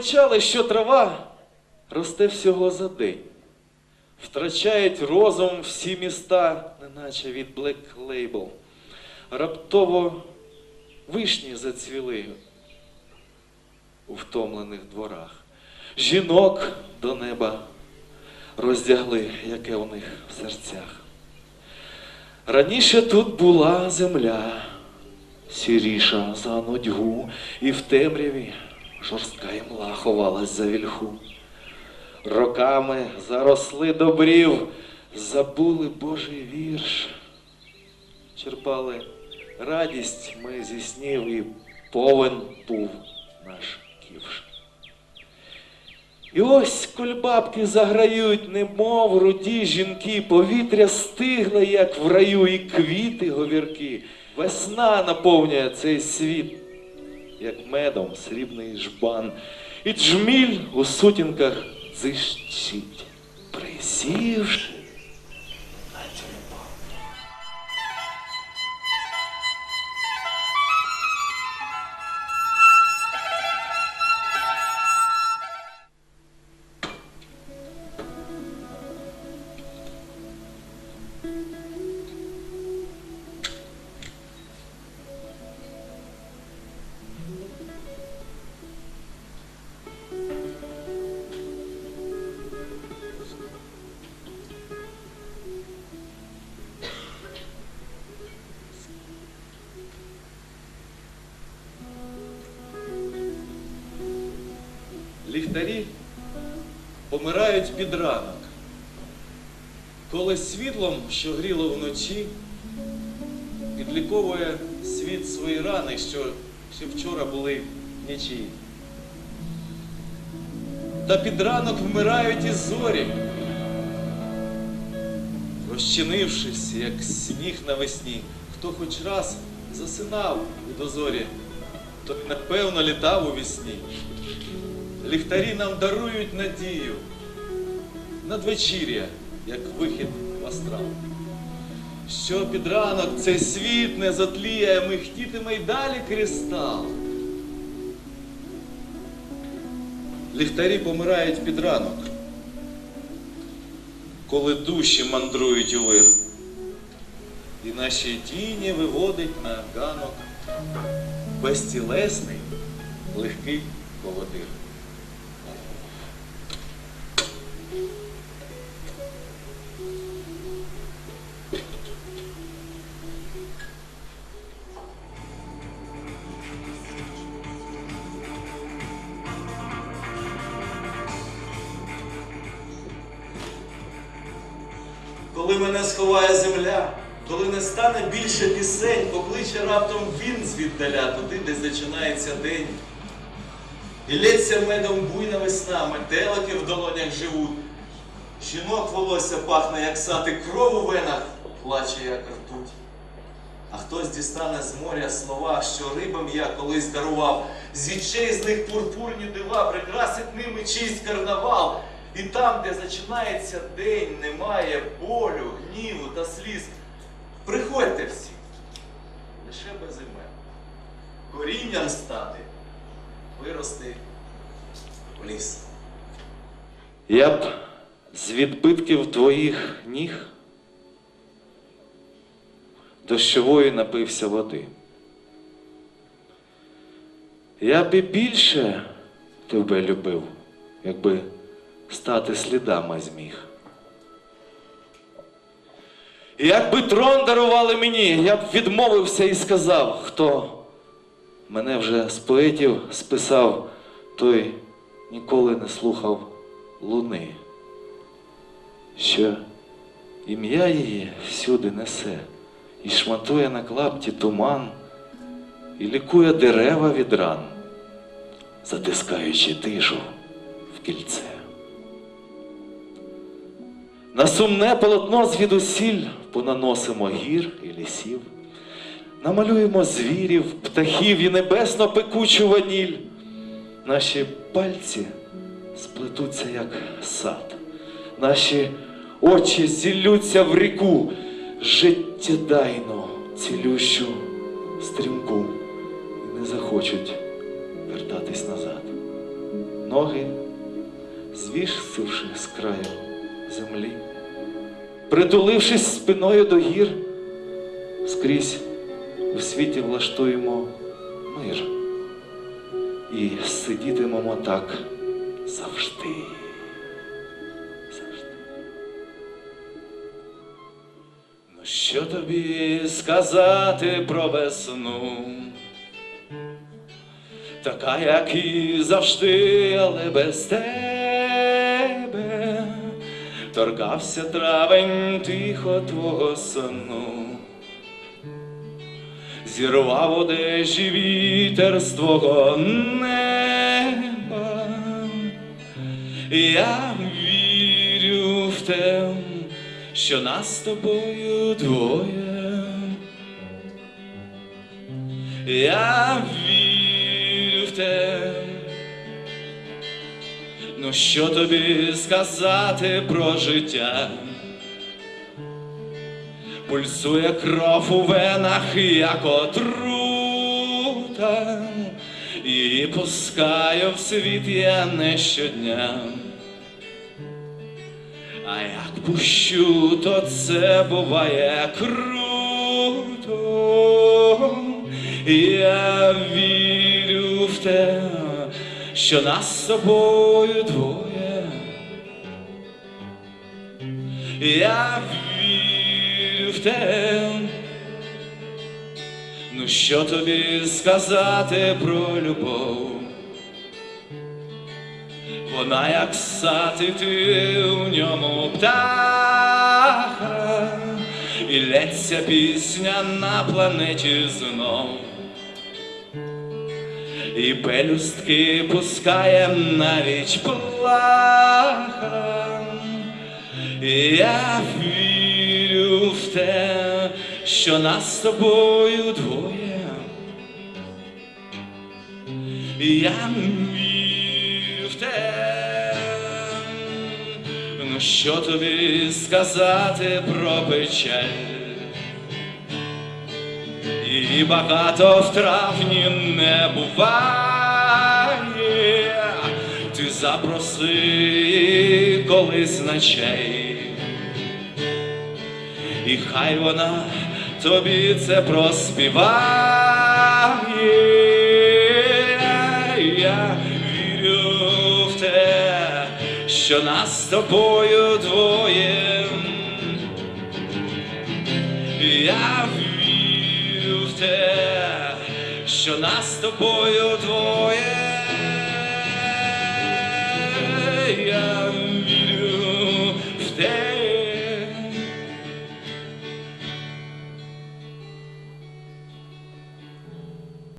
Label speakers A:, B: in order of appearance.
A: помічали, що трава росте всього за день. Втрачають розум всі міста, неначе від Black Label. Раптово вишні зацвіли у втомлених дворах. Жінок до неба роздягли, яке у них в серцях. Раніше тут була земля, сіріша за нудьгу, і в темряві жорстка імла ховалась за вільху. Роками заросли добрів, забули Божий вірш. Черпали радість ми зі снів, і повен був наш ківш. І ось кульбабки заграють, немов руді жінки, повітря стигле, як в раю, і квіти говірки. Весна наповнює цей світ, як медом срібний жбан, і джміль у сутінках зищить, присівши Ліхтарі помирають під ранок, коли світлом, що гріло вночі, підліковує світ свої рани, що ще вчора були нічиї. Та під ранок вмирають і зорі, розчинившись, як сніг навесні, хто хоч раз засинав у дозорі, той напевно літав у вісні. Ліхтарі нам дарують надію надвечір'я, як вихід в астрал. Що під ранок цей світ не затліє, михтітиме й далі кристал. Ліхтарі помирають під ранок, коли душі мандрують у вир. І наші тіні виводить на ганок безтілесний легкий поводир.
B: Коли мене сховає земля, коли не стане більше пісень, покличе раптом він звіддаля туди, де зачинається день. І медом буйна весна, метелики в долонях живуть. Жінок волосся пахне, як сад, і кров у венах плаче, як ртуть. А хтось дістане з моря слова, що рибам я колись дарував, з вічей з них пурпурні дива, прикрасить ними чийсь карнавал. І там, де починається день, немає болю, гніву та сліз. Приходьте всі, лише без імен. Корінням стати, вирости в ліс.
A: Я б з відбитків твоїх ніг дощової напився води. Я б і більше тебе любив, якби стати слідами зміг. Якби трон дарували мені, я б відмовився і сказав, хто мене вже з поетів списав, той ніколи не слухав луни, що ім'я її всюди несе, і шматує на клапті туман, і лікує дерева від ран, затискаючи тишу в кільце. На сумне полотно звідусіль понаносимо гір і лісів, намалюємо звірів, птахів і небесно пекучу ваніль. Наші пальці сплетуться, як сад, наші очі зіллються в ріку, життєдайну, цілющу стрімку, і не захочуть вертатись назад. ноги, звісивши з краю землі, притулившись спиною до гір, скрізь у світі влаштуємо мир і сидітимемо так завжди. Завжди. Ну що тобі сказати про весну? Така, як і завжди, але без тебе торкався травень тихо твого сну, зірвав одежі вітер з твого неба. Я вірю в те, що нас з тобою двоє. Я вірю в те. Ну що тобі сказати про життя? Пульсує кров у венах, як отрута, і пускаю в світ я не щодня. А як пущу, то це буває круто. Я вірю в те, що нас з собою двоє. Я те, ну що тобі сказати про любов? Вона як сад, і ти у ньому птаха, і лється пісня на планеті знов. І пелюстки пускає навіть плаха. Я вірю в те, що нас з тобою двоє. Я вірю в те, ну що тобі сказати про печаль? І багато в травні не буває, ти запроси колись на чай. І хай вона тобі це проспіває. Я вірю в те, що нас з тобою двоє. Я вірю в те, що нас з тобою двоє. Я